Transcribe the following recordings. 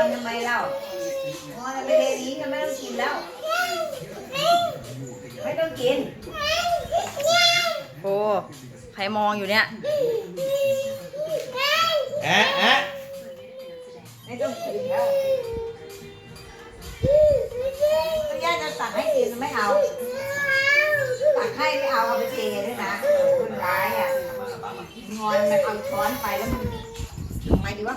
อนทำไมเล่าพอนไม่ได้นี้ก็ไม่ต้องกินแล้ว ไม่ต้องกิน โอ้ใครมองอยู่เนี่ย แอะแอะไม่ต้องกินแล้วย่าจะสั่งให้กินไม่เอาสั่งให้ไม่เอาเอาไปเทด้วยนะคนร้ายอะงอนมันเอาช้อนไปแล้วมันทำไมดีวะ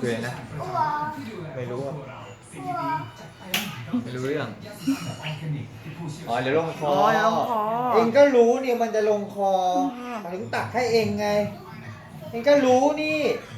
คืออะไรนะไม่รู้อะไม่รู้เรื่องอ๋อเดี๋ยวลงคอ อ๋อเดี๋ยวลงคอ เองก็รู้เนี่ยมันจะลงคอมาถึงตักให้เองไง เองก็รู้นี่เอออ